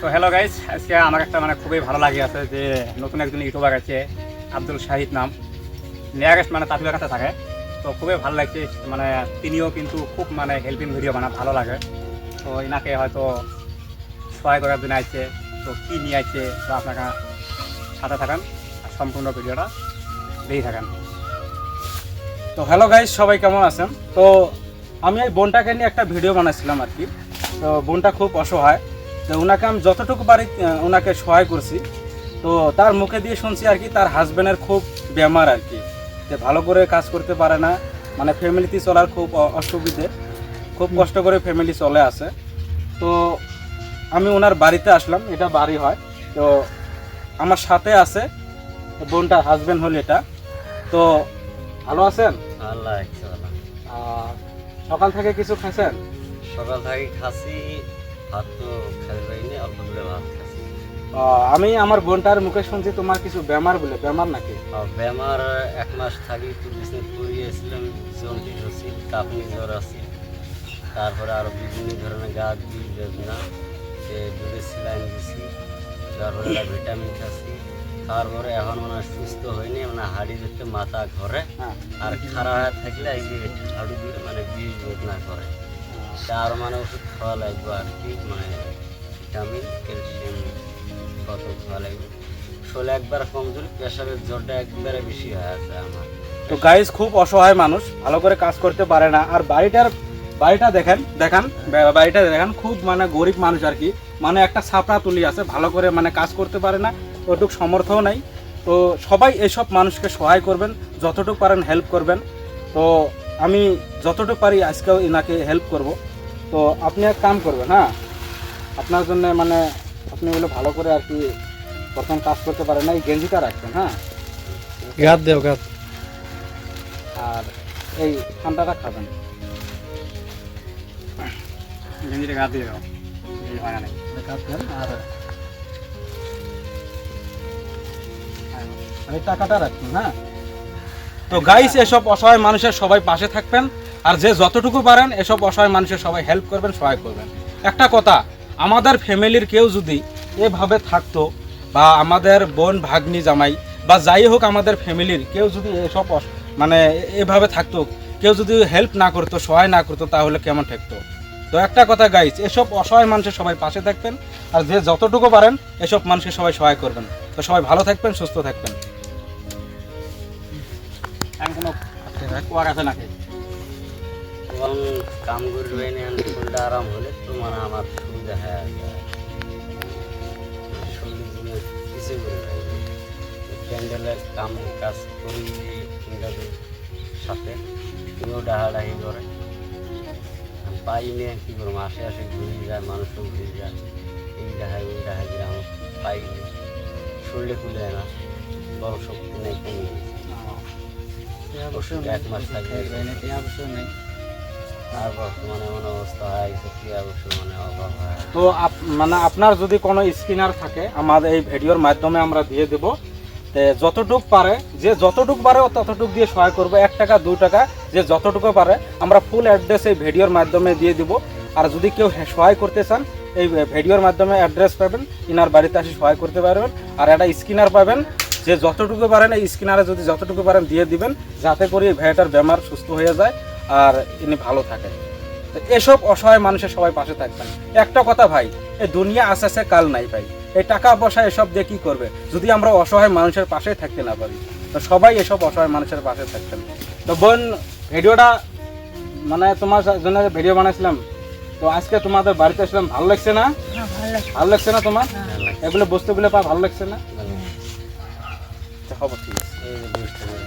তো hello guys আজকে আমার একটা মানে খুবই ভালো লাগে আছে যে নতুন একজন ইউটিউবার আছে, আব্দুল শাহিদ নাম। নিয়ারেস্ট মানে তাঁতুলের কাছে থাকে। তো খুবই ভালো লাগছে মানে তিনিও কিন্তু খুব মানে হেল্পিং ভিডিও বানা ভালো লাগে। তো এনাকে হয়তো সহায় করার জন্য আসছে তো কী নিয়ে আসছে তো আপনারা সাথে থাকেন, আর সম্পূর্ণ ভিডিওটা দেখে থাকেন। তো হ্যালো গাইজ সবাই কেমন আছেন? তো আমি এই বোনটাকে নিয়ে একটা ভিডিও বানাচ্ছিলাম আর কি তো বোনটা খুব অসহায়। ওনাকে আমি যতটুকু পারি ওনাকে সহায় করছি। তো তার মুখে দিয়ে শুনছি আর কি তার হাজব্যান্ডের খুব বেমার আর কি। যে ভালো করে কাজ করতে পারে না মানে ফ্যামিলিতে চলার খুব অসুবিধে। খুব কষ্ট করে ফ্যামিলি চলে আসে। তো আমি ওনার বাড়িতে আসলাম এটা বাড়ি হয়। তো আমার সাথে আছে বোনটার হাজব্যান্ড হল এটা। তো ভালো আছেন? আল্লাহ সকাল থেকে কিছু খাইছেন? সকাল থেকে খাসি ভাত তো খাই পাইনি অল্প করে ভাত খাসি আমি আমার বোনটার মুখে শুনছি তোমার কিছু বেমার বলে বেমার নাকি? বেমার এক মাস থাকি তো বিছনে পড়িয়েছিলাম জন্ডিস হচ্ছিল কাঁপনি জ্বর আছে। তারপরে আরও বিভিন্ন ধরনের গা দিয়ে বেদনা সে দূরে সিলাইন দিছি তারপরে ভিটামিন খাচ্ছি। তারপরে এখন মানে সুস্থ হয়নি মানে হাড়ি দেখতে মাথা ঘরে। হ্যাঁ। আর খারাপ হয়ে থাকলে এই যে হাড়ি দিয়ে মানে বিষ বেদনা করে। তার মানে ওষুধ খাওয়া লাগবে আর কি মানে ভিটামিন ক্যালসিয়াম কত খাওয়া লাগবে। শোলে একবার কমজোরি প্রেশারের জ্বরটা একবারে বেশি হয়ে আছে আমার। তো গাইজ খুব অসহায় মানুষ, ভালো করে কাজ করতে পারে না। আর বাড়িটার, বাড়িটা দেখেন, দেখান বাড়িটা দেখেন, খুব মানে গরিব মানুষ আর কি। মানে একটা ছাপড়া তুলি আছে, ভালো করে মানে কাজ করতে পারে না, ওটুক সমর্থও নাই। তো সবাই এসব মানুষকে সহায় করবেন, যতটুকু পারেন হেল্প করবেন। তো আমি যতটুকু পারি আজকেও এনাকে হেল্প করব। তো আপনি এক কাম করবেন হ্যাঁ? আপনার জন্য মানে আপনি হলো ভালো করে আর কি প্রথম কাজ করতে পারেন না? এই গেঞ্জিটা রাখবেন হ্যাঁ? গাত দেও গাত। আর এই ঠান্ডাটা খাবেন। গেঞ্জিটা গা দিয়ে দাও। এই হয় না। নাকি? আর আর এই টাকাটা রাখবেন হ্যাঁ? তো গাইস এসব অসহায় মানুষের সবাই পাশে থাকবেন। আর যে যতটুকু পারেন এসব অসহায় মানুষের সবাই হেল্প করবেন, সহায় করবেন। একটা কথা, আমাদের ফ্যামিলির কেউ যদি এভাবে থাকতো বা আমাদের বোন, ভাগ্নি, জামাই বা যাই হোক আমাদের ফ্যামিলির কেউ যদি এসব মানে এভাবে থাকতো, কেউ যদি হেল্প না করতো, সহায় না করতো, তাহলে কেমন ঠেকতো তো একটা কথা গাইস এসব অসহায় মানুষের সবাই পাশে থাকবেন আর যে যতটুকু পারেন এসব মানুষকে সবাই সহায় করবেন। তো সবাই ভালো থাকবেন, সুস্থ থাকবেন। কোনো আছে নাকি? এবং কাম করবে শরীরটা আরাম হলে তো মানে আমার সুবিধা হয়ে যায় শরীর কিছু করে প্যান্ডেলের কাম কাজ করি ইংরাজির সাথে। তিনিও ডাহাডাহি করে। পাই নিয়ে কী করব আসে আসে ঘুরে যায় মানুষও ঘুরে যায়। এই ডাহাই ওই ডাহাই আমার পাই শরীরে খুলে না বড় শক্তি নেই কমে গেছে। এক মাস থাকে আর তো মানে আপনার যদি কোনো স্কিনার থাকে আমাদের এই ভিডিওর মাধ্যমে আমরা দিয়ে দেব। যতটুক পারে, যে যতটুক পারে ততটুক দিয়ে সহায় করব। এক টাকা, দু টাকা, যে যতটুকু পারে, আমরা ফুল অ্যাড্রেস এই ভিডিওর মাধ্যমে দিয়ে দিব। আর যদি কেউ সহায় করতে চান, এই ভিডিওর মাধ্যমে অ্যাড্রেস পাবেন, ইনার বাড়িতে আসে সহায় করতে পারবেন। আর একটা স্কিনার পাবেন, যে যতটুকু পারেন, এই স্কিনারে যদি যতটুকু পারেন দিয়ে দিবেন, যাতে করে এই ভেড়াটার বেমার সুস্থ হয়ে যায়। আর ইনি ভালো থাকেন। তো এসব অসহায় মানুষের সবাই পাশে থাকবেন। একটা কথা ভাই এই দুনিয়া আস্তে আস্তে কাল নাই ভাই। এই টাকা পয়সা এসব দিয়ে কি করবে? যদি আমরা অসহায় মানুষের পাশে থাকতে না পারি তো সবাই এসব অসহায় মানুষের পাশে থাকতেন তো বোন ভিডিওটা মানে তোমার জন্য ভিডিও বানাইছিলাম তো আজকে তোমাদের বাড়িতে আসলাম ভালো লাগছে না? ভালো লাগছে। না তোমার? এগুলো বস্তুগুলো পা ভালো লাগছে না? আচ্ছা, হবে ঠিক আছে।